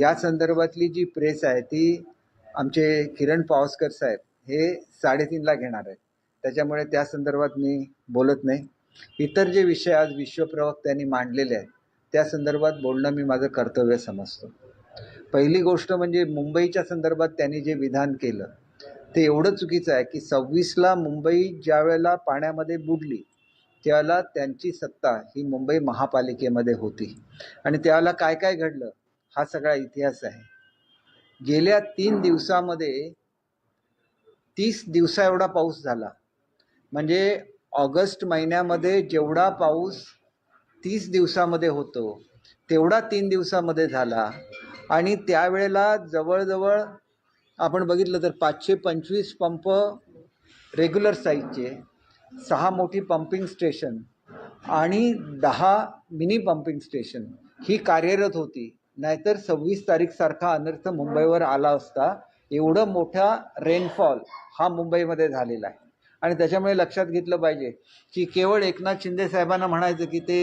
या संदर्भातली जी प्रेस आहे ती आमचे किरण पावसकर साहेब हे साडेतीनला घेणार आहेत. त्याच्यामुळे त्या संदर्भात मी बोलत नाही. इतर जे विषय आज विश्वप्रवक्त्यांनी मांडलेले आहेत त्या संदर्भात बोलणं मी माझं कर्तव्य समजतो. पहिली गोष्ट म्हणजे मुंबईच्या संदर्भात त्यांनी जे विधान केलं ते एवढं चुकीचं आहे की सव्वीसला मुंबई ज्या वेळेला पाण्यामध्ये बुडली त्यावेळेला त्यांची सत्ता ही मुंबई महापालिकेमध्ये होती. आणि त्याला काय काय घडलं हा सगळा इतिहास आहे. गेल्या तीन दिवसामध्ये तीस दिवसा एवढा पाऊस झाला. म्हणजे ऑगस्ट महिन्यामध्ये जेवढा पाऊस तीस दिवसामध्ये होतो तेवढा तीन दिवसामध्ये झाला. आणि त्यावेळेला जवळजवळ आपण बघितलं तर पाचशे पंचवीस पंप रेग्युलर साईजचे सहा मोठी पंपिंग स्टेशन आणि दहा मिनी पंपिंग स्टेशन ही कार्यरत होती. नाहीतर सव्वीस तारीखसारखा अनर्थ मुंबईवर आला असता एवढं मोठा रेनफॉल हा मुंबईमध्ये झालेला आहे. आणि त्याच्यामुळे लक्षात घेतलं पाहिजे की केवळ एकनाथ शिंदे साहेबांना म्हणायचं की ते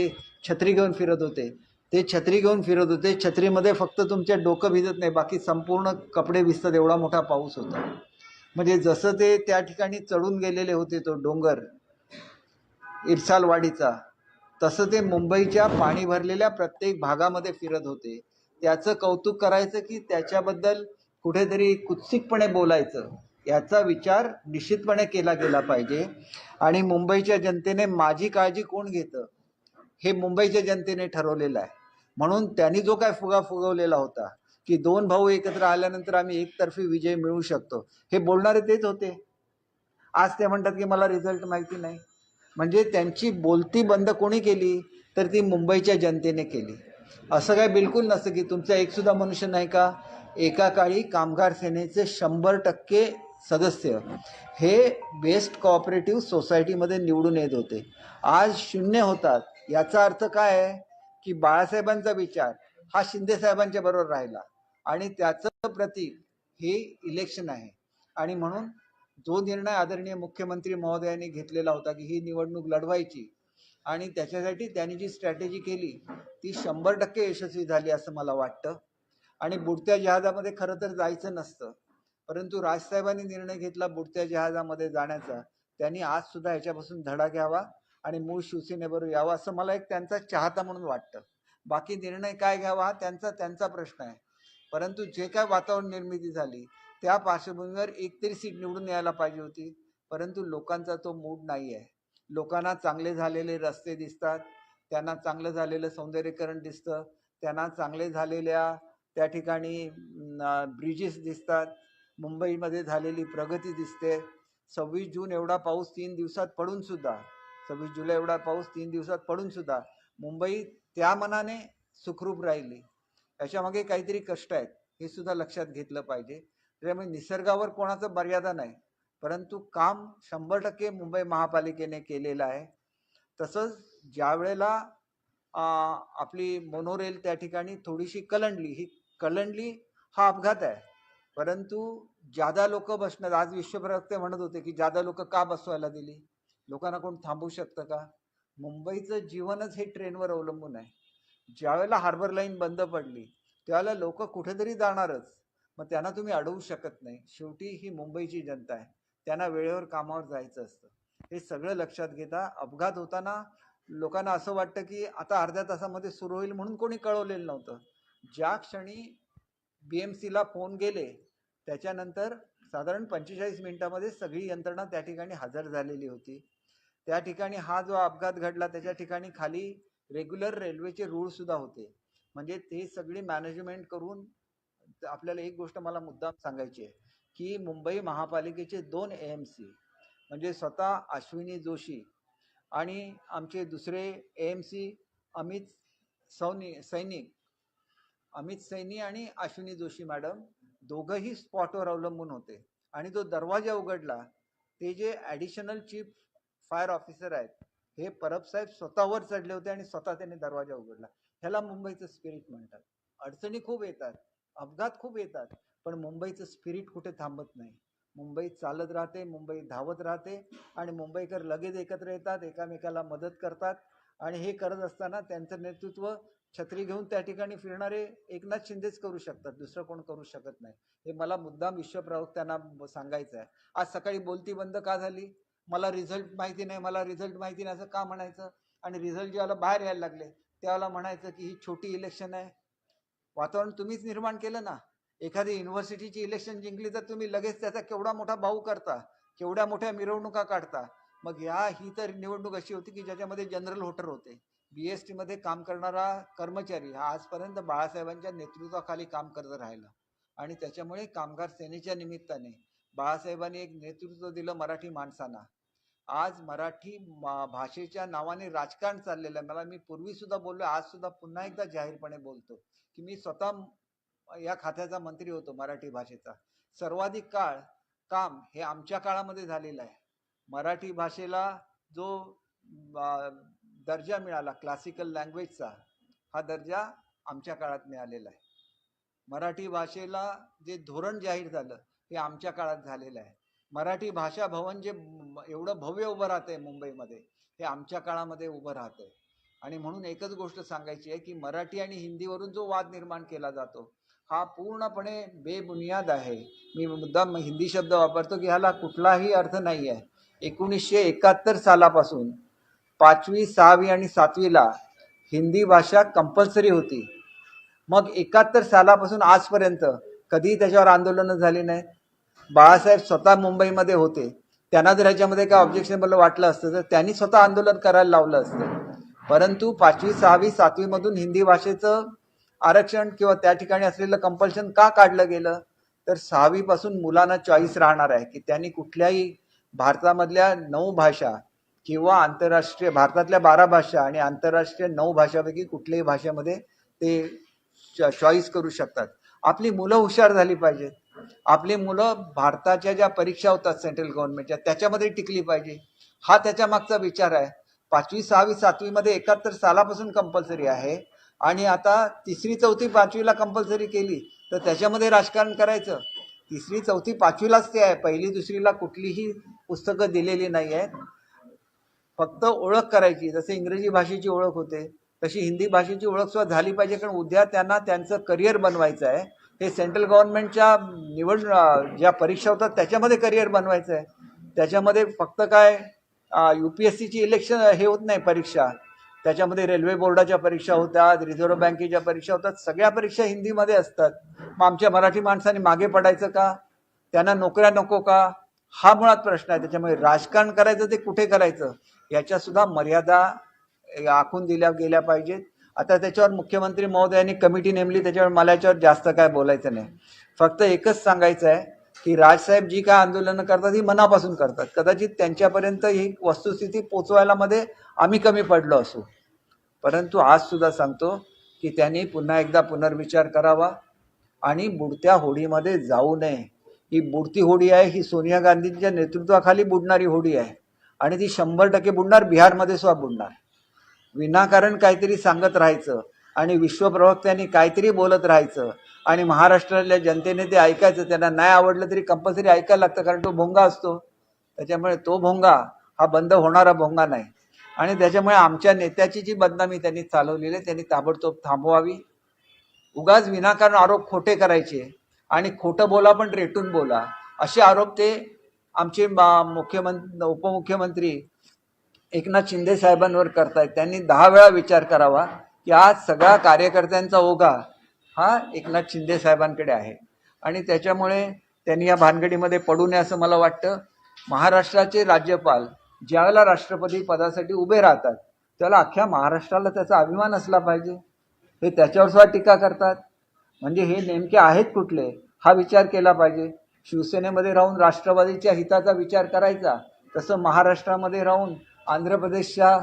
छत्री घेऊन फिरत होते. ते छत्री घेऊन फिरत होते. छत्रीमध्ये फक्त तुमचे डोकं भिजत नाही बाकी संपूर्ण कपडे भिजतात. एवढा मोठा पाऊस होता. म्हणजे जसं ते त्या ठिकाणी चढून गेलेले होते तो डोंगर इरसालवाडीचा तसं ते मुंबईच्या पाणी भरलेल्या प्रत्येक भागामध्ये फिरत होते. त्याचं कौतुक करायचं की त्याच्याबद्दल कुठेतरी कुत्सिकपणे बोलायचं याचा विचार निश्चितपणे केला गेला पाहिजे. आणि मुंबईच्या जनतेने माझी काळजी कोण घेतं? हे मुंबईच्या जनतेने ठरवलेलं आहे. म्हणून त्यांनी जो काय फुगा फुगवलेला होता की दोन भाऊ एकत्र आल्यानंतर आम्ही एकतर्फी विजय मिळवू शकतो हे बोलणारे तेच होते. आज ते म्हणतात की मला रिझल्ट माहिती नाही. म्हणजे त्यांची बोलती बंद कोणी केली? तर ती मुंबईच्या जनतेने केली. असं काय बिलकुल नसतं की तुमचा एकसुद्धा मनुष्य नाही का? एका काळी कामगार सेनेचे शंभर टक्के सदस्य हे बेस्ट कॉपरेटिव्ह सोसायटीमध्ये निवडून येत होते. आज शून्य होतात. याचा अर्थ काय आहे? की बाळासाहेबांचा विचार हा शिंदे साहेबांच्या बरोबर राहिला आणि त्याचं प्रतीक हे इलेक्शन आहे. आणि म्हणून जो निर्णय आदरणीय मुख्यमंत्री महोदयांनी घेतलेला होता की ही निवडणूक लढवायची आणि त्याच्यासाठी त्यांनी जी स्ट्रॅटेजी केली ती शंभर टक्के यशस्वी झाली असं मला वाटतं. आणि बुडत्या जहाजामध्ये खरं तर जायचं नसतं. परंतु राजसाहेबांनी निर्णय घेतला बुडत्या जहाजामध्ये जाण्याचा. त्यांनी आज सुद्धा याच्यापासून धडा घ्यावा आणि मूळ शिवसेनेबरोबर यावा असं मला एक त्यांचा चाहता म्हणून वाटतं. बाकी निर्णय काय घ्यावा हा त्यांचा त्यांचा प्रश्न आहे. परंतु जे काय वातावरण निर्मिती झाली त्या पार्श्वभूमीवर एक तरी सीट निवडून यायला पाहिजे होती. परंतु लोकांचा तो मूड नाही आहे लोकांना चांगले झालेले रस्ते दिसतात त्यांना चांगलं झालेलं सौंदर्यीकरण दिसतं त्यांना चांगले झालेल्या त्या ठिकाणी ब्रिजेस दिसतात मुंबईमध्ये झालेली प्रगती दिसते. सव्वीस जून एवढा पाऊस तीन दिवसात पडून सुद्धा सव्वीस जुलै एवढा पाऊस तीन दिवसात पडून सुद्धा मुंबई त्या मनाने सुखरूप राहिली. याच्यामागे काहीतरी कष्ट आहेत हे सुद्धा लक्षात घेतलं पाहिजे. त्यामुळे निसर्गावर कोणाचं मर्यादा नाही. परंतु काम शंभर टक्के मुंबई महापालिकेने केलेलं आहे. तसंच ज्या वेळेला आपली मोनोरेल त्या ठिकाणी थोडीशी कलंडली ही कलंडली हा अपघात आहे. परंतु जादा लोक बसणार आज विश्वप्रवक्ते म्हणत होते की जादा लोक का बसवायला दिली? लोकांना कोण थांबवू शकतं का? मुंबईचं जीवनच हे ट्रेनवर अवलंबून आहे. ज्यावेळेला हार्बर लाईन बंद पडली त्यावेळेला लोक कुठेतरी जाणारच. मग त्यांना तुम्ही अडवू शकत नाही. शेवटी ही मुंबईची जनता आहे. त्यांना वेळेवर कामावर जायचं असतं. हे सगळं लक्षात घेता अपघात होताना लोकांना असं वाटतं की आता अर्ध्या तासामध्ये सुरू होईल म्हणून कोणी कळवलेलं नव्हतं. ज्या क्षणी बी एम सीला फोन गेले त्याच्यानंतर साधारण पंचेचाळीस मिनिटामध्ये सगळी यंत्रणा त्या ठिकाणी हजर झालेली होती. त्या ठिकाणी हा जो अपघात घडला त्याच्या ठिकाणी खाली रेग्युलर रेल्वेचे रूळसुद्धा होते. म्हणजे ते सगळी मॅनेजमेंट करून आपल्याला एक गोष्ट मला मुद्दाम सांगायची आहे. की मुंबई महापालिकेचे दोन ए एम सी म्हणजे स्वतः अश्विनी जोशी आणि आमचे दुसरे A M C Amit Sauni सैनिक अमित सैनी आणि अश्विनी जोशी मॅडम दोघंही स्पॉटवर अवलंबून होते. आणि जो दरवाजा उघडला ते जे ॲडिशनल चीफ फायर ऑफिसर आहेत हे परब साहेब स्वतःवर चढले होते आणि स्वतः त्यांनी दरवाजा उघडला. ह्याला मुंबईचं स्पिरिट म्हणतात. अडचणी खूप येतात अपघात खूप येतात. पण मुंबईचं स्पिरिट कुठे थांबत नाही. मुंबई चालत राहते मुंबई धावत राहते आणि मुंबईकर लगेच एकत्र येतात एकामेकाला मदत करतात आणि हे करत असताना त्यांचं नेतृत्व छत्री घेऊन त्या ठिकाणी फिरणारे एकनाथ शिंदेच करू शकतात दुसरं कोण करू शकत नाही. हे मला मुद्दाम विश्वप्रवक्त्यांना सांगायचं आहे आज सकाळी बोलती बंद का झाली? मला रिझल्ट माहिती नाही मला रिझल्ट माहिती नाही असं का म्हणायचं? आणि रिझल्ट ज्याला बाहेर यायला लागले त्याला म्हणायचं की ही छोटी इलेक्शन आहे. वातावरण तुम्हीच निर्माण केलं ना? एखादी युनिव्हर्सिटीची इलेक्शन जिंकली तर तुम्ही लगेच त्याचा केवढा मोठा भाऊ करता केवढ्या मोठ्या मिरवणुका काढता. मग या ही तर निवडणूक अशी होती की ज्याच्यामध्ये जनरल होटर होते. बी एस टीमध्ये काम करणारा कर्मचारी हा आजपर्यंत बाळासाहेबांच्या नेतृत्वाखाली काम करत राहिला. आणि त्याच्यामुळे कामगार सेनेच्या निमित्ताने बाळासाहेबांनी एक नेतृत्व दिलं मराठी माणसांना. आज मराठी मा- भाषेच्या नावाने राजकारण चाललेलं आहे. मला मी पूर्वी सुद्धा बोललो आज सुद्धा पुन्हा एकदा जाहीरपणे बोलतो की मी स्वतः या खात्याचा मंत्री होतो मराठी भाषेचा. सर्वाधिक काळ काम हे आमच्या काळामध्ये झालेलं आहे. मराठी भाषेला जो दर्जा मिळाला क्लासिकल लँग्वेजचा हा दर्जा आमच्या काळात मिळालेला आहे. मराठी भाषेला जे धोरण जाहीर झालं हे आमच्या काळात झालेलं आहे. मराठी भाषा भवन जे एवढं भव्य उभं राहतंय मुंबईमध्ये हे आमच्या काळामध्ये उभं राहतंय. आणि म्हणून एकच गोष्ट सांगायची आहे की मराठी आणि हिंदीवरून जो वाद निर्माण केला जातो हा पूर्णपणे बेबुनियाद आहे. मी मुद्दाम हिंदी शब्द वापरतो की ह्याला कुठलाही अर्थ नाही आहे एकोणीसशे एकाहत्तर सालापासून पाचवी सहावी आणि सातवीला हिंदी भाषा कंपल्सरी होती. मग एकाहत्तर सालापासून आजपर्यंत कधीही त्याच्यावर आंदोलनं झाली नाहीत बाळासाहेब स्वतः मुंबईमध्ये होते. त्यांना जर ह्याच्यामध्ये काय ऑब्जेक्शनेबल वाटलं असतं तर त्यांनी स्वतः आंदोलन करायला लावलं असतं. परंतु पाचवी सहावी सातवीमधून हिंदी भाषेचं आरक्षण किंवा त्या ठिकाणी असलेलं कंपल्शन का काढलं गेलं? तर सहावीपासून मुलांना चॉईस राहणार आहे की त्यांनी कुठल्याही भारतामधल्या नऊ भाषा किंवा आंतरराष्ट्रीय भारतातल्या बारा भाषा आणि आंतरराष्ट्रीय नऊ भाषापैकी कुठल्याही भाषेमध्ये ते चॉईस करू शकतात. आपली मुलं हुशार झाली पाहिजेत. आपली मुलं भारताच्या ज्या परीक्षा होतात सेंट्रल गव्हर्नमेंटच्या त्याच्यामध्ये टिकली पाहिजे. हा त्याच्या मागचा विचार आहे. पाचवी सहावी सातवीमध्ये एकाहत्तर सालापासून कंपल्सरी आहे. आणि आता तिसरी चौथी पाचवीला कंपल्सरी केली तर त्याच्यामध्ये राजकारण करायचं. तिसरी चौथी पाचवीलाच ते आहे. पहिली दुसरीला कुठलीही पुस्तकं दिलेली नाही आहेत. फक्त ओळख करायची जसे इंग्रजी भाषेची ओळख होते तशी हिंदी भाषेची ओळख सुद्धा झाली पाहिजे कारण उद्या त्यांना त्यांचं करिअर बनवायचं आहे. हे सेंट्रल गव्हर्नमेंटच्या निवड ज्या परीक्षा होतात त्याच्यामध्ये करिअर बनवायचं आहे. त्याच्यामध्ये फक्त काय यू पी एस सीची इलेक्शन हे होत नाही परीक्षा. त्याच्यामध्ये रेल्वे बोर्डाच्या परीक्षा होतात रिझर्व्ह बँकेच्या परीक्षा होतात सगळ्या परीक्षा हिंदीमध्ये असतात. मग आमच्या मराठी माणसांनी मागे पडायचं का? त्यांना नोकऱ्या नको का? हा मुळात प्रश्न आहे. त्याच्यामुळे राजकारण करायचं ते कुठे करायचं? याच्या सुद्धा मर्यादा आखून दिल्या गेल्या पाहिजेत. आता त्याच्यावर मुख्यमंत्री महोदयांनी कमिटी नेमली त्याच्यावर मला याच्यावर जास्त काय बोलायचं नाही. फक्त एकच सांगायचं आहे की राजसाहेब जी काय आंदोलनं करतात ही मनापासून करतात. कदाचित त्यांच्यापर्यंत ही वस्तुस्थिती पोचवायला मध्ये आम्ही कमी पडलो असू. परंतु आज सुद्धा सांगतो की त्यांनी पुन्हा एकदा पुनर्विचार करावा आणि बुडत्या होडीमध्ये जाऊ नये. ही बुडती होडी आहे ही सोनिया गांधींच्या नेतृत्वाखाली बुडणारी होडी आहे आणि ती शंभर टक्के बुडणार बिहारमध्ये सुद्धा बुडणार. विनाकारण काहीतरी सांगत राहायचं आणि विश्वप्रवक्त्यांनी काहीतरी बोलत राहायचं. आणि महाराष्ट्रातल्या जनतेने ते ऐकायचं. त्यांना नाही आवडलं तरी कंपल्सरी ऐकायला लागतं कारण तो भोंगा असतो. त्याच्यामुळे तो भोंगा हा बंद होणारा भोंगा नाही. आणि त्याच्यामुळे आमच्या नेत्याची जी बदनामी त्यांनी चालवलेली आहे त्यांनी ताबडतोब थांबवावी. उगाच विनाकारण आरोप खोटे करायचे. आणि खोटं बोला पण रेटून बोला. असे आरोप ते आमचे मुख्यमंत्री उपमुख्यमंत्री एकनाथ शिंदे साहेबांवर करतायत. त्यांनी दहा वेळा विचार करावा की आज सगळा कार्यकर्त्यांचा ओघा हा एकनाथ शिंदे साहेबांकडे आहे. आणि त्याच्यामुळे त्यांनी या भानगडीमध्ये पडू नये असं मला वाटतं. महाराष्ट्राचे राज्यपाल ज्यावेळेला राष्ट्रपती पदासाठी उभे राहतात त्याला अख्ख्या महाराष्ट्राला त्याचा अभिमान असला पाहिजे. हे त्याच्यावर सुद्धा टीका करतात. म्हणजे हे नेमके आहेत कुठले? हा विचार केला पाहिजे. शिवसेनेमध्ये राहून राष्ट्रवादीच्या हिताचा विचार करायचा तसं महाराष्ट्रामध्ये राहून आंध्र प्रदेशच्या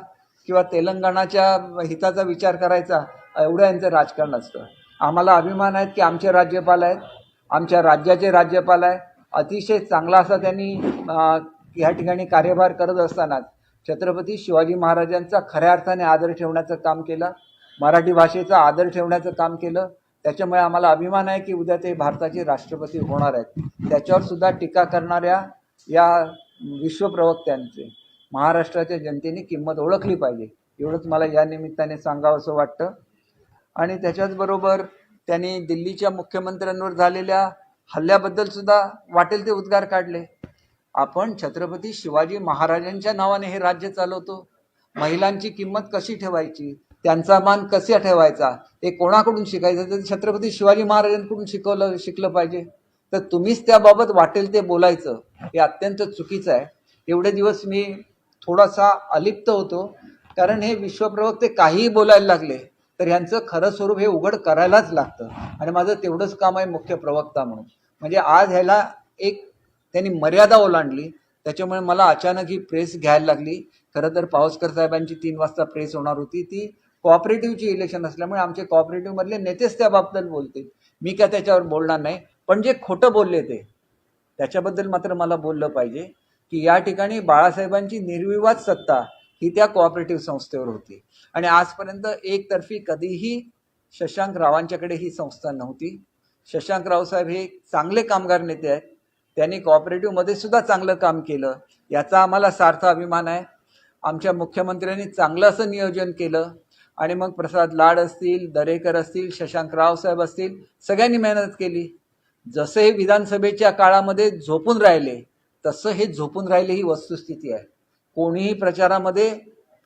किंवा तेलंगणाच्या हिताचा विचार करायचा एवढं यांचं राजकारण असतं. आम्हाला अभिमान आहेत की आमचे राज्यपाल आहेत. आमच्या राज्याचे राज्यपाल आहे अतिशय चांगला असा त्यांनी या ठिकाणी कार्यभार करत असताना छत्रपती शिवाजी महाराजांचा खऱ्या अर्थाने आदर ठेवण्याचं काम केलं. मराठी भाषेचा आदर ठेवण्याचं काम केलं. त्याच्यामुळे आम्हाला अभिमान आहे की उद्या ते भारताचे राष्ट्रपती होणार आहेत. त्याच्यावर सुद्धा टीका करणाऱ्या या विश्वप्रवक्त्यांचे महाराष्ट्राच्या जनतेने किंमत ओळखली पाहिजे. एवढंच मला या निमित्ताने सांगावं असं वाटतं. आणि त्याच्याचबरोबर त्यांनी दिल्लीच्या मुख्यमंत्र्यांवर झालेल्या हल्ल्याबद्दल सुद्धा वाटेल ते उद्गार काढले. आपण छत्रपती शिवाजी महाराजांच्या नावाने हे राज्य चालवतो. महिलांची किंमत कशी ठेवायची? त्यांचा मान कसा ठेवायचा? हे कोणाकडून शिकायचं? तर छत्रपती शिवाजी महाराजांकडून शिकवलं शिकलं पाहिजे तर तुम्हीच त्याबाबत वाटेल ते बोलायचं हे अत्यंत चुकीचं आहे. एवढे दिवस मी थोडासा अलिप्त होतो कारण हे विश्वप्रवक्ते काहीही बोलायला लागले. तर ह्यांचं खरं स्वरूप हे उघड करायलाच लागतं. आणि माझं तेवढंच काम आहे मुख्य प्रवक्ता म्हणून. म्हणजे आज ह्याला एक त्यांनी मर्यादा ओलांडली. त्याच्यामुळे मला अचानक ही प्रेस घ्यायला लागली. खरं तर पावसकर साहेबांची तीन वाजता प्रेस होणार होती. ती कॉपरेटिव्हची इलेक्शन असल्यामुळे आमचे कॉपरेटिव्हमधले नेतेच त्याबाबत बोलतील मी काय त्याच्यावर बोलणार नाही. पण जे खोटं बोलले ते त्याच्याबद्दल मात्र मला बोललं पाहिजे की या ठिकाणी बाळासाहेबांची निर्विवाद सत्ता ही त्या कोऑपरेटिव्ह संस्थेवर होती. आणि आजपर्यंत एकतर्फी कधीही शशांक रावांच्याकडे ही संस्था नव्हती. शशांक रावसाहेब हे चांगले कामगार नेते आहेत. त्यांनी कॉपरेटिव्हमध्ये सुद्धा चांगलं काम केलं. याचा आम्हाला सार्थ अभिमान आहे. आमच्या मुख्यमंत्र्यांनी चांगलं असं नियोजन केलं. आणि मग प्रसाद लाड असतील दरेकर असतील शशांक रावसाहेब असतील सगळ्यांनी मेहनत केली. जसं हे विधानसभेच्या काळामध्ये झोपून राहिले तसं हे झोपून राहिले ही वस्तुस्थिती आहे. कोणीही प्रचारामध्ये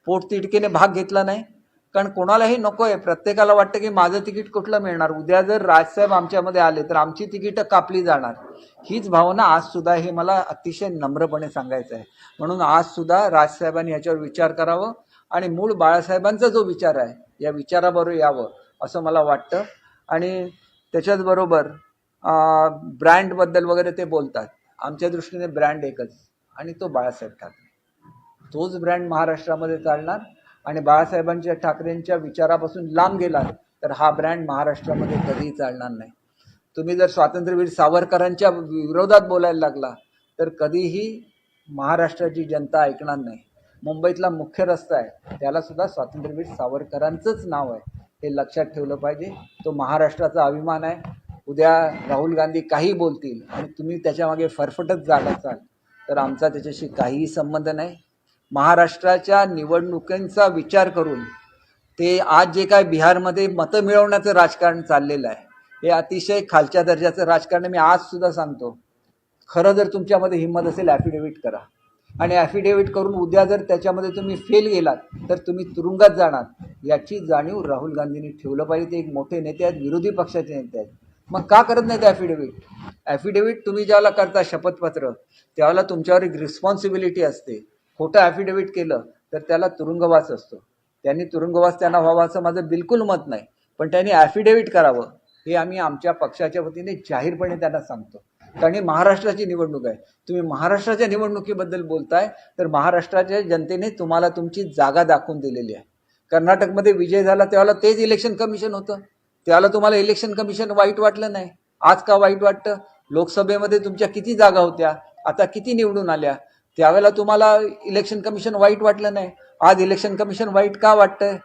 पोटतिडकीने भाग घेतला नाही. कारण कोणालाही नको आहे. प्रत्येकाला वाटतं की माझं तिकीट कुठलं मिळणार? उद्या जर राजसाहेब आमच्यामध्ये आले तर आमची तिकीटं कापली जाणार. हीच भावना आज सुद्धा हे मला अतिशय नम्रपणे सांगायचं आहे. म्हणून आज सुद्धा राजसाहेबांनी याच्यावर विचार करावं आणि मूळ बाळासाहेबांचा जो विचार आहे या विचाराबरोबर यावं असं मला वाटतं. आणि त्याच्याच बरोबर ब्रँडबद्दल वगैरे ते बोलतात. आमच्या दृष्टीने ब्रँड एकच आणि तो बाळासाहेब ठाकरे. तोच ब्रँड महाराष्ट्रामध्ये चालणार. आणि बाळासाहेबांच्या ठाकरेंच्या विचारापासून लांब गेला तर हा ब्रँड महाराष्ट्रामध्ये कधीही चालणार नाही. तुम्ही जर स्वातंत्र्यवीर सावरकरांच्या विरोधात बोलायला लागला तर कधीही महाराष्ट्राची जनता ऐकणार नाही. मुंबईतला मुख्य रस्ता आहे त्याला सुद्धा स्वातंत्र्यवीर सावरकरांचंच नाव आहे हे लक्षात ठेवलं पाहिजे. तो महाराष्ट्राचा अभिमान आहे. उद्या राहुल गांधी काही बोलतील आणि तुम्ही त्याच्यामागे फरफटत जात असाल तर आमचा त्याच्याशी काहीही संबंध नाही. महाराष्ट्राच्या निवडणुकांचा विचार करून ते आज जे काय बिहारमध्ये मतं मिळवण्याचं राजकारण चाललेलं आहे हे अतिशय खालच्या दर्जाचं राजकारण मी आज सुद्धा सांगतो. खरं जर तुमच्यामध्ये हिंमत असेल ॲफिडेव्हिट करा. आणि ॲफिडेव्हिट करून उद्या जर त्याच्यामध्ये तुम्ही फेल गेलात तर तुम्ही तुरुंगात जाणार. याची जाणीव राहुल गांधींनी ठेवलं पाहिजे. ते एक मोठे नेते आहेत विरोधी पक्षाचे नेते आहेत. मग का करत नाहीत ॲफिडेव्हिट ॲफिडेव्हिट तुम्ही ज्याला करता शपथपत्र त्यावेळेला तुमच्यावर एक रिस्पॉन्सिबिलिटी असते. खोटं ॲफिडेव्हिट केलं तर त्याला तुरुंगवास असतो. त्यांनी तुरुंगवास त्यांना व्हावा असं माझं बिलकुल मत नाही. पण त्यांनी ॲफिडेव्हिट करावं हे आम्ही आमच्या पक्षाच्या वतीने जाहीरपणे त्यांना सांगतो. कारण ही महाराष्ट्राची निवडणूक आहे. तुम्ही महाराष्ट्राच्या निवडणुकीबद्दल बोलताय तर महाराष्ट्राच्या जनतेने तुम्हाला तुमची जागा दाखवून दिलेली आहे. कर्नाटकमध्ये विजय झाला त्यावेळेला तेच इलेक्शन कमिशन होतं. त्याला तुम्हाला इलेक्शन कमिशन वाईट वाटलं नाही. आज का वाईट वाटतं? लोकसभेमध्ये तुमच्या किती जागा होत्या? आता किती निवडून आल्या? त्यावेळेला तुम्हाला इलेक्शन कमिशन वाईट वाटलं नाही. आज इलेक्शन कमिशन वाईट का वाटतंय?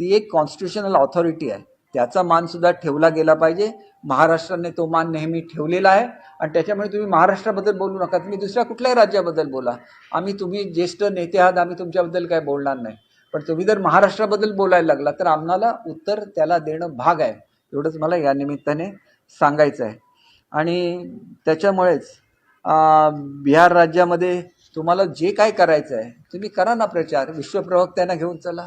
ती एक कॉन्स्टिट्युशनल ऑथॉरिटी आहे. त्याचा मान सुद्धा ठेवला गेला पाहिजे. महाराष्ट्राने तो मान नेहमी ठेवलेला आहे. आणि त्याच्यामुळे तुम्ही महाराष्ट्राबद्दल बोलू नका. तुम्ही दुसऱ्या कुठल्याही राज्याबद्दल बोला. आम्ही तुम्ही ज्येष्ठ नेते आहात. आम्ही तुमच्याबद्दल काय बोलणार नाही. पण तुम्ही जर महाराष्ट्राबद्दल बोलायला लागला तर आम्हाला उत्तर त्याला देणं भाग आहे. एवढंच मला या निमित्ताने सांगायचं आहे. आणि त्याच्यामुळेच बिहार राज्यामध्ये तुम्हाला जे काय करायचं आहे तुम्ही करा ना प्रचार. विश्वप्रवक्त्यांना घेऊन चला.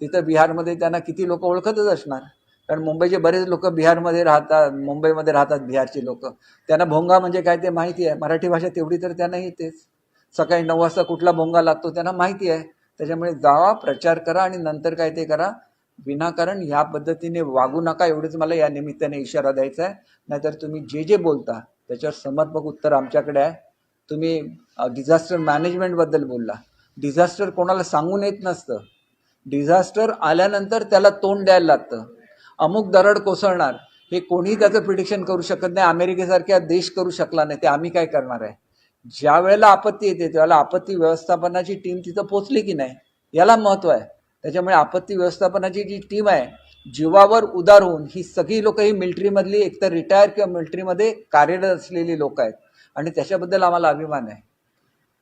तिथं बिहारमध्ये त्यांना किती लोक ओळखतच असणार. कारण मुंबईचे बरेच लोक बिहारमध्ये राहतात मुंबईमध्ये राहतात बिहारची लोक. त्यांना भोंगा म्हणजे काय ते माहिती आहे. मराठी भाषा तेवढी तर त्यांना येतेच. सकाळी नऊ वाजता कुठला भोंगा लागतो त्यांना माहिती आहे. त्याच्यामुळे जावा प्रचार करा आणि नंतर काय ते करा. विनाकारण ह्या पद्धतीने वागू नका. एवढंच मला या निमित्ताने इशारा द्यायचा आहे. नाहीतर तुम्ही जे जे बोलता त्याच्यावर समर्पक उत्तर आमच्याकडे आहे. तुम्ही डिझास्टर मॅनेजमेंटबद्दल बोलला. डिझास्टर कोणाला सांगून येत नसतं. डिझास्टर आल्यानंतर त्याला तोंड द्यायला लागतं. अमुक दरड कोसळणार. हे कोणीही त्याचं प्रिडिक्शन करू शकत नाही. अमेरिकेसारख्या देश करू शकला नाही. ते आम्ही काय करणार आहे? ज्या वेळेला आपत्ती येते त्यावेळेला आपत्ती व्यवस्थापनाची टीम तिथं पोचली की नाही याला महत्त्व आहे. त्याच्यामुळे आपत्ती व्यवस्थापनाची जी टीम आहे जीवावर उदार होऊन ही सगळी लोक ही मिलिटरीमधली एकतर रिटायर किंवा मिलिटरीमध्ये कार्यरत असलेली लोक आहेत. आणि त्याच्याबद्दल आम्हाला अभिमान आहे.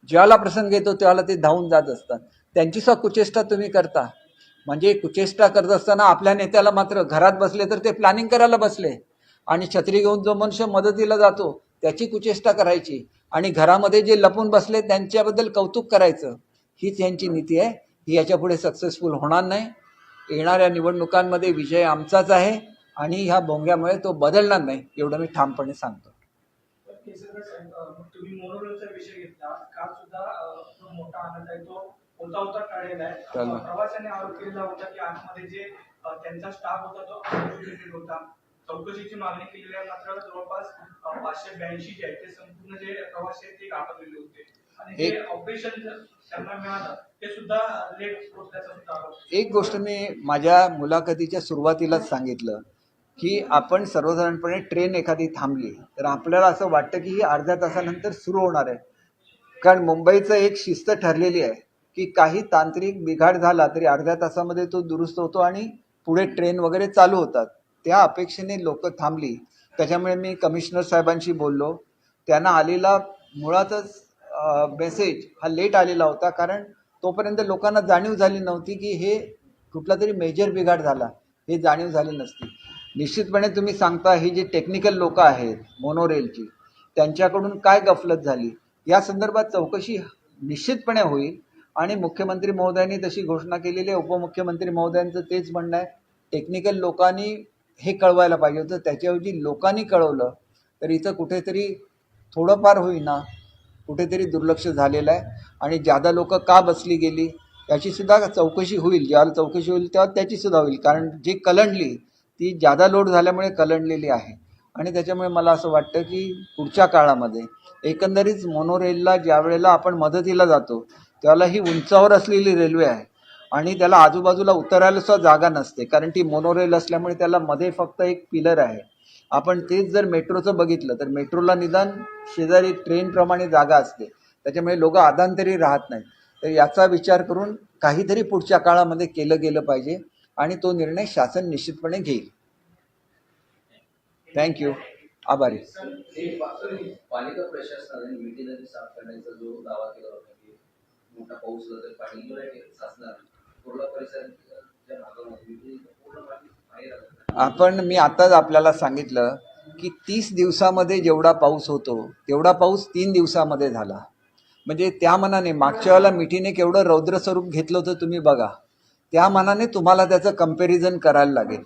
ज्याला प्रसंग येतो त्याला ते धावून जात असतात. त्यांची सुद्धा कुचेष्टा तुम्ही करता. म्हणजे कुचेष्टा करत असताना आपल्या नेत्याला मात्र घरात बसले तर ते प्लॅनिंग करायला बसले. आणि छत्री घेऊन जो मनुष्य मदतीला जातो त्याची कुचेष्टा करायची. आणि घरामध्ये जे लपून बसले त्यांच्याबद्दल कौतुक करायचं. हीच यांची नीती आहे. ही याच्यापुढे सक्सेसफुल होणार नाही. येणाऱ्या निवडणुकांमध्ये विजय आमचाच आहे. आणि ह्या बोंग्यामुळे तो बदलणार नाही एवढं मी ठामपणे सांगतो केसरकर साहेब, अ, मग तुम्ही मोनोरेलचा विषय घेतला. काल सुद्धा जो मोठा आनंद आहे. तो होता होता टळलेला आहे. प्रवाशांनी आरोप केलेला होता की आतमध्ये जे त्यांचा स्टाफ होता तो अनएज्युकेटेड होता. चौकशीची मागणी केलेली आहे मात्र जवळपास पाचशे ब्याऐंशी जे आहेत ते संपूर्ण जे प्रवासी आहेत ते घाबरलेले होते. आणि एक- ऑपरेशन त्यांना मिळालं ते सुद्धा लेट पोहोचल्याचा सुद्धा आरोप आहे. एक गोष्ट मी माझ्या मुलाखतीच्या सुरुवातीलाच सांगितलं. की आपण सर्वसाधारणपणे ट्रेन एखादी थांबली तर आपल्याला असं वाटतं की ही अर्ध्या तासानंतर सुरू होणार आहे. कारण मुंबईचं एक शिस्त ठरलेली आहे की काही तांत्रिक बिघाड झाला तरी अर्ध्या तासामध्ये तो दुरुस्त होतो आणि पुढे ट्रेन वगैरे चालू होतात. त्या अपेक्षेने लोक थांबली. त्याच्यामुळे मी कमिशनर साहेबांशी बोललो. त्यांना आलेला मुळातच मेसेज हा लेट आलेला होता कारण तोपर्यंत लोकांना जाणीव झाली नव्हती की हे कुठला तरी मेजर बिघाड झाला. हे जाणीव झाली नसती. निश्चितपणे तुम्ही सांगता ही जी टेक्निकल लोक आहेत मोनोरेलची त्यांच्याकडून काय गफलत झाली? या संदर्भात चौकशी निश्चितपणे होईल आणि मुख्यमंत्री महोदयांनी तशी घोषणा केलेली आहे. उपमुख्यमंत्री महोदयांचं तेच म्हणणं आहे टेक्निकल लोकांनी हे कळवायला पाहिजे होतं. त्याच्याऐवजी लोकांनी कळवलं तर इथं कुठेतरी थोडंफार होईना कुठेतरी दुर्लक्ष झालेलं आहे. आणि ज्यादा लोक का बसली गेली याची सुद्धा चौकशी होईल. ज्याला चौकशी होईल तेव्हा त्याची सुद्धा होईल. कारण जी कलंडली ती ज्यादा लोड झाल्यामुळे कलंडलेली आहे. आणि त्याच्यामुळे मला असं वाटतं की पुढच्या काळामध्ये एकंदरीत मोनोरेलला ज्या वेळेला आपण मदतीला जातो त्याला ही उंचावर असलेली रेल्वे आहे. आणि त्याला आजूबाजूला उतरायला सुद्धा जागा नसते कारण ती मोनोरेल असल्यामुळे त्याला मध्ये फक्त एक पिलर आहे. आपण तेच जर मेट्रोचं बघितलं तर मेट्रोला निदान शेजारी ट्रेनप्रमाणे जागा असते. त्याच्यामुळे लोक आदांतरी राहत नाहीत. तर याचा विचार करून काहीतरी पुढच्या काळामध्ये केलं गेलं पाहिजे आणि तो निर्णय शासन निश्चितपणे घेईल. थँक्यू आभारी. एक बाजू पालिका प्रशासनाने मिठी नदी साफ करण्याचा जो दावा केला होता की मोठा पाऊस झाला तर पाणी येणार आहे शासनाने कुर्ला परिसराच्या भागामध्ये मिठी नदीचं पूर्ण पाणी बाहेर आलं. आपण मी आताच आपल्याला सांगितलं की तीस दिवसामध्ये जेवढा पाऊस होतो तेवढा पाऊस तीन दिवसामध्ये झाला. म्हणजे त्या मनाने मागच्या वेळेला मिठीने केवढं रौद्र स्वरूप घेतलं होतं तुम्ही बघा. त्या मनाने तुम्हाला त्याचं कंपॅरिझन करायला लागेल.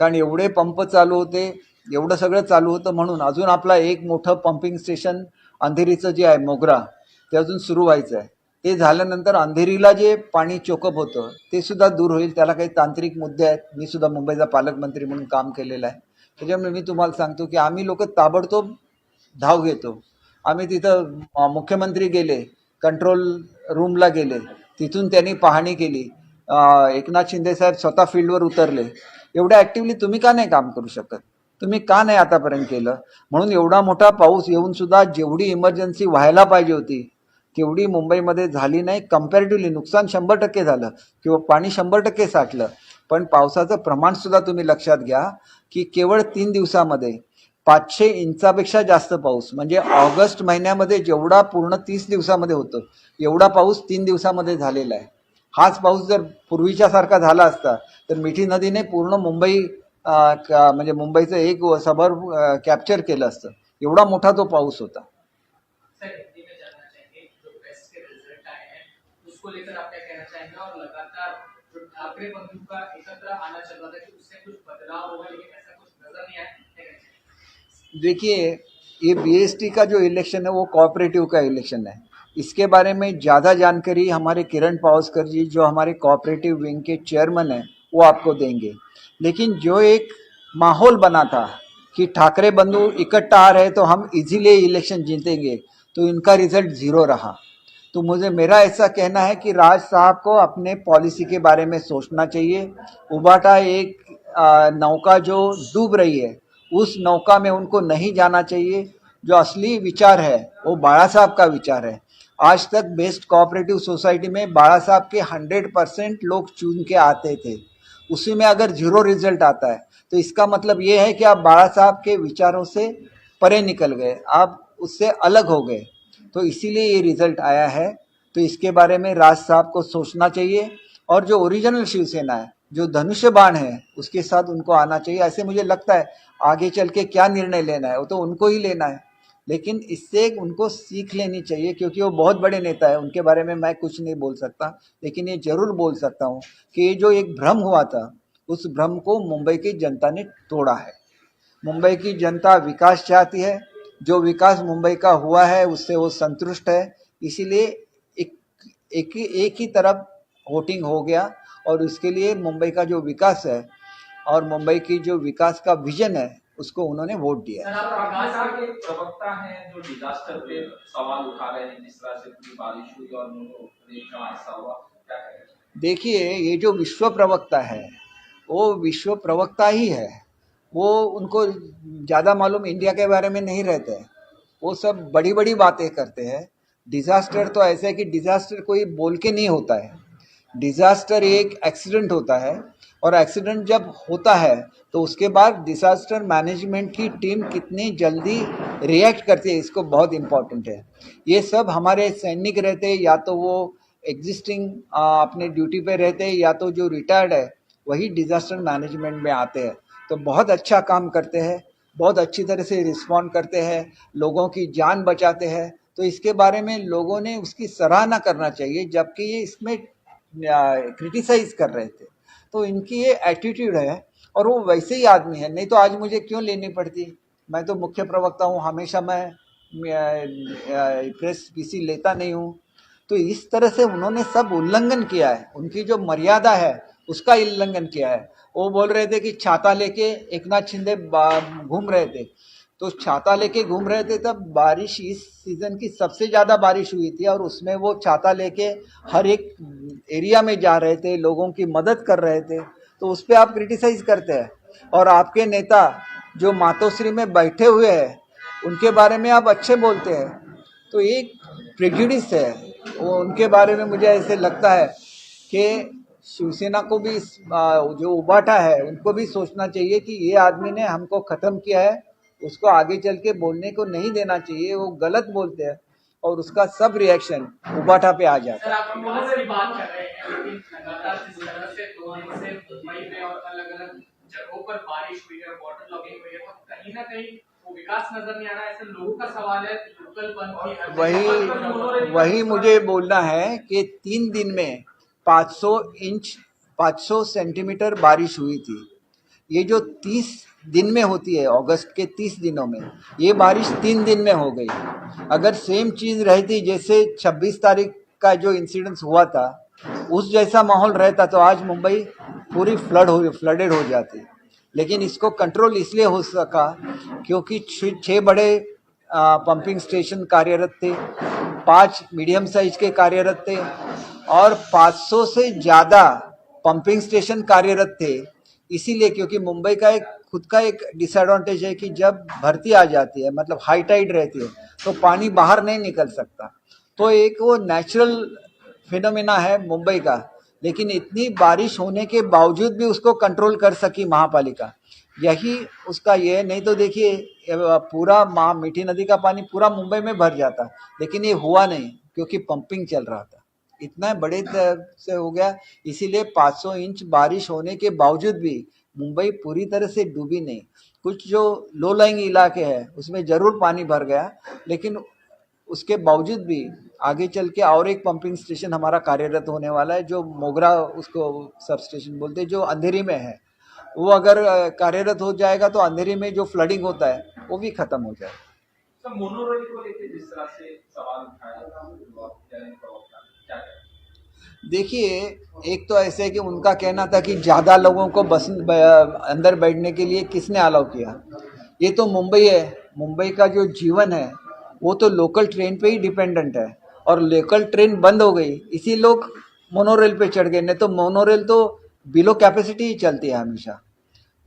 कारण एवढे पंप चालू होते एवढं सगळं चालू होतं म्हणून अजून आपला एक मोठं पंपिंग स्टेशन अंधेरीचं जे आहे मोगरा ते अजून सुरू व्हायचं आहे. ते झाल्यानंतर अंधेरीला जे पाणी चोकअप होतं ते सुद्धा दूर होईल. त्याला काही तांत्रिक मुद्दे आहेत. मी सुद्धा मुंबईचा पालकमंत्री म्हणून काम केलेलं आहे. त्याच्यामुळे मी तुम्हाला सांगतो की आम्ही लोक ताबडतोब धाव घेतो. आम्ही तिथं मुख्यमंत्री गेले कंट्रोल रूमला गेले. तिथून त्यांनी पाहणी केली. एकनाथ शिंदे साहेब स्वतः फील्डवर उतरले. एवढ्या ॲक्टिव्हली तुम्ही का नाही काम करू शकत? तुम्ही का नाही आतापर्यंत केलं? म्हणून एवढा मोठा पाऊस येऊन सुद्धा जेवढी इमर्जन्सी व्हायला पाहिजे होती तेवढी मुंबईमध्ये झाली नाही. कम्पॅरेटिव्हली नुकसान शंभर टक्के झालं किंवा पाणी शंभर टक्के साठलं. पण पावसाचं प्रमाण सुद्धा तुम्ही लक्षात घ्या की केवळ तीन दिवसामध्ये पाचशे इंचापेक्षा जास्त पाऊस म्हणजे ऑगस्ट महिन्यामध्ये जेवढा पूर्ण तीस दिवसामध्ये होतं एवढा पाऊस तीन दिवसामध्ये झालेला आहे. हाच पाऊस जर पूर्वीच्या सारखा झाला असता तर मिठी नदीने पूर्ण मुंबई क- म्हणजे मुंबईचं एक सबर कॅप्चर केलं असतं. एवढा मोठा तो पाऊस होता. सर हिंदी में जानना चाहेंगे जो बेस्ट के रिजल्ट आए हैं उसको लेकर आप क्या कहना चाहेंगे? और लगातार जो ठाकरे बंधु का एकत्र आना चल रहा था कि उससे कुछ बदलाव होगा लेकिन ऐसा कुछ नजर नहीं आया? क्या कहना चाहेंगे? देखिए ये बीएसटी का जो इलेक्शन है वो कोऑपरेटिव का इलेक्शन है. इसके बारे में ज़्यादा जानकारी हमारे किरण पावस्कर जी जो हमारे कोऑपरेटिव विंग के चेयरमैन हैं वो आपको देंगे. लेकिन जो एक माहौल बना था कि ठाकरे बंधु इकट्ठा आ रहे तो हम इजीली इलेक्शन जीतेंगे तो इनका रिज़ल्ट ज़ीरो रहा। तो मुझे, मेरा ऐसा कहना है कि राज साहब को अपने पॉलिसी के बारे में सोचना चाहिए। उबाटा एक नौका जो डूब रही है, उस नौका में उनको नहीं जाना चाहिए। जो असली विचार है, वो बाड़ा साहब का विचार है। आज तक बेस्ट कोऑपरेटिव सोसाइटी में बाड़ा साहब के हंड्रेड परसेंट लोग चुन के आते थे। उसी में अगर ज़ीरो रिज़ल्ट आता है तो इसका मतलब ये है कि आप बाड़ा साहब के विचारों से परे निकल गए, आप उससे अलग हो गए। तो इसीलिए ये रिज़ल्ट आया है। तो इसके बारे में राज साहब को सोचना चाहिए और जो ओरिजिनल शिवसेना है, जो धनुष्य बाण है, उसके साथ उनको आना चाहिए। ऐसे मुझे लगता है, आगे चल के क्या निर्णय लेना है, वो तो उनको ही लेना है। लेकिन इससे उनको सीख लेनी चाहिए, क्योंकि वो बहुत बड़े नेता है, उनके बारे में मैं कुछ नहीं बोल सकता, लेकिन ये ज़रूर बोल सकता हूँ कि ये जो एक भ्रम हुआ था, उस भ्रम को मुंबई की जनता ने तोड़ा है। मुंबई की जनता विकास चाहती है, जो विकास मुंबई का हुआ है, उससे वो संतुष्ट है, इसीलिए एक एक एक ही तरफ़ वोटिंग हो गया, और उसके लिए मुंबई का जो विकास है, और मुंबई की जो विकास का विजन है उसको उन्होंने वोट दिया है। प्रवक्ता हैं जो डिजास्टर पे सवाल उठा रहे हैं जिस तरह से पूरी बारिश हुई और ऐसा हुआ देखिए ये जो विश्व प्रवक्ता है वो विश्व प्रवक्ता ही है। वो उनको ज़्यादा मालूम इंडिया के बारे में नहीं रहते हैं। वो सब बड़ी बड़ी बातें करते हैं। डिज़ास्टर तो ऐसा है कि डिज़ास्टर कोई बोल के नहीं होता है। डिज़ास्टर एक एक्सीडेंट होता है। और एक्सीडेंट जब होता है तो उसके बाद डिज़ास्टर मैनेजमेंट की टीम कितनी जल्दी रिएक्ट करती है, इसको बहुत इंपॉर्टेंट है। ये सब हमारे सैनिक रहते या तो वो एग्जिस्टिंग अपने ड्यूटी पे रहते हैं, या तो जो रिटायर्ड है, वही डिज़ास्टर मैनेजमेंट में आते हैं। तो बहुत अच्छा काम करते हैं, बहुत अच्छी तरह से रिस्पॉन्ड करते हैं, लोगों की जान बचाते हैं। तो इसके बारे में लोगों ने उसकी सराहना करना चाहिए, जबकि ये इसमें क्रिटिसाइज कर रहे थे। तो इनकी ये एटीट्यूड है और वो वैसे ही आदमी है। नहीं तो आज मुझे क्यों लेनी पड़ती? मैं तो मुख्य प्रवक्ता हूँ, हमेशा मैं प्रेस किसी लेता नहीं हूँ। तो इस तरह से उन्होंने सब उल्लंघन किया है। उनकी जो मर्यादा है, उसका उल्लंघन किया है। वो बोल रहे थे कि छाता लेके एक नाथ शिंदे घूम रहे थे। तो छाता लेके घूम रहे थे तब बारिश इस सीज़न की सबसे ज़्यादा बारिश हुई थी और उसमें वो छाता लेके हर एक एरिया में जा रहे थे, लोगों की मदद कर रहे थे। तो उस पर आप क्रिटिसाइज करते हैं। और आपके नेता जो मातोश्री में बैठे हुए हैं, उनके बारे में आप अच्छे बोलते हैं। तो एक प्रेजुडिस है। वो उनके बारे में मुझे ऐसे लगता है कि शिवसेना को भी जो उबाटा है, उनको भी सोचना चाहिए कि ये आदमी ने हमको ख़त्म किया है। उसको आगे चल के बोलने को नहीं देना चाहिए वो गलत बोलते हैं और उसका सब रिएक्शन उबाटा पे आ जाता है। वही वही मुझे बोलना है कि तीन दिन में 500 इंच 500 सेंटीमीटर बारिश हुई थी। ये जो 30 दिन में होती है, अगस्त के 30 दिनों में। ये बारिश तीन दिन में हो गई। अगर सेम चीज़ रहती, जैसे 26 तारीख का जो इंसिडेंस हुआ था, उस जैसा माहौल रहता तो आज मुंबई पूरी फ्लड हो फ्लडेड हो जाती। लेकिन इसको कंट्रोल इसलिए हो सका क्योंकि छः बड़े पंपिंग स्टेशन कार्यरत थे, पाँच मीडियम साइज़ के कार्यरत थे, और 500 से ज़्यादा पंपिंग स्टेशन कार्यरत थे। इसीलिए क्योंकि मुंबई का एक, खुद का एक डिसएडवांटेज है कि जब भर्ती आ जाती है मतलब हाई टाइड रहती है तो पानी बाहर नहीं निकल सकता। तो एक वो नेचुरल फिनोमिना है मुंबई का, लेकिन इतनी बारिश होने के बावजूद भी उसको कंट्रोल कर सकी महापालिका। यही उसका ये है, नहीं तो देखिए पूरा महा मीठी नदी का पानी पूरा मुंबई में भर जाता, लेकिन ये हुआ नहीं, क्योंकि पंपिंग चल रहा था। इतना बड़े से हो गया, इसीलिए 500 इंच बारिश होने के बावजूद भी मुंबई पूरी तरह से डूबी नहीं। कुछ जो लो लाइंग इलाके हैं, उसमें ज़रूर पानी भर गया, लेकिन उसके बावजूद भी आगे चल के और एक पंपिंग स्टेशन हमारा कार्यरत होने वाला है, जो मोगरा उसको सब स्टेशन बोलते हैं, जो अंधेरी में है। वो अगर कार्यरत हो जाएगा तो अंधेरी में जो फ्लडिंग होता है, वो भी खत्म हो जाएगा। सर, मोनोरेल को लेकर जिस तरह से सवाल उठाया यानी प्रवक्ता क्या कहेंगे देखिए, एक तो ऐसे है कि उनका कहना था कि ज़्यादा लोगों को बस अंदर बैठने के लिए किसने अलाउ किया? ये तो मुंबई है। मुंबई का जो जीवन है, वो तो लोकल ट्रेन पे ही डिपेंडेंट है और लोकल ट्रेन बंद हो गई, इसी लोग मोनोरेल पे चढ़ गए। नहीं तो मोनोरेल तो बिलो कैपेसिटी ही चलती है हमेशा।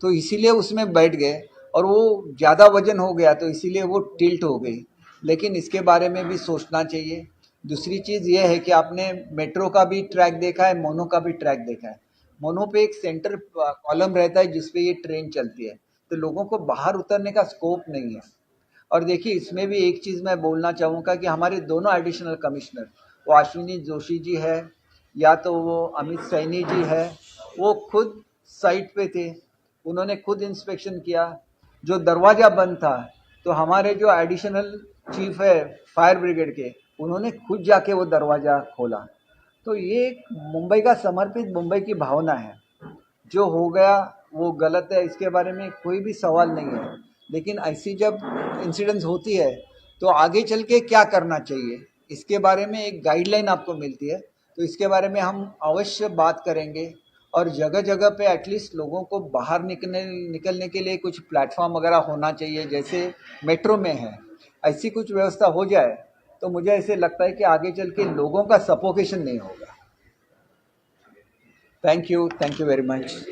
तो इसीलिए उसमें बैठ गए और वो ज़्यादा वज़न हो गया तो इसीलिए वो टिल्ट हो गई। लेकिन इसके बारे में भी सोचना चाहिए। दूसरी चीज़ ये है कि आपने मेट्रो का भी ट्रैक देखा है, मोनो का भी ट्रैक देखा है। मोनो पे एक सेंटर कॉलम रहता है जिसपे ये ट्रेन चलती है। तो लोगों को बाहर उतरने का स्कोप नहीं है। और देखिए, इसमें भी एक चीज़ मैं बोलना चाहूँगा कि हमारे दोनों एडिशनल कमिश्नर वो अश्विनी जोशी जी है, या तो वो अमित सैनी जी है, वो खुद साइट पे थे। उन्होंने खुद इंस्पेक्शन किया। जो दरवाज़ा बंद था तो हमारे जो एडिशनल चीफ है फायर ब्रिगेड के उन्होंने खुद जाके वो दरवाज़ा खोला। तो ये एक मुंबई का समर्पित मुंबई की भावना है। जो हो गया, वो गलत है, इसके बारे में कोई भी सवाल नहीं है। लेकिन ऐसी जब इंसिडेंट्स होती है तो आगे चल के क्या करना चाहिए? इसके बारे में एक गाइडलाइन आपको मिलती है। तो इसके बारे में हम अवश्य बात करेंगे और जगह जगह पे एटलीस्ट लोगों को बाहर निकलने निकलने के लिए कुछ प्लेटफॉर्म वगैरह होना चाहिए, जैसे मेट्रो में है। ऐसी कुछ व्यवस्था हो जाए तो मुझे ऐसे लगता है कि आगे चल के लोगों का सपोकेशन नहीं होगा। Thank you thank you very much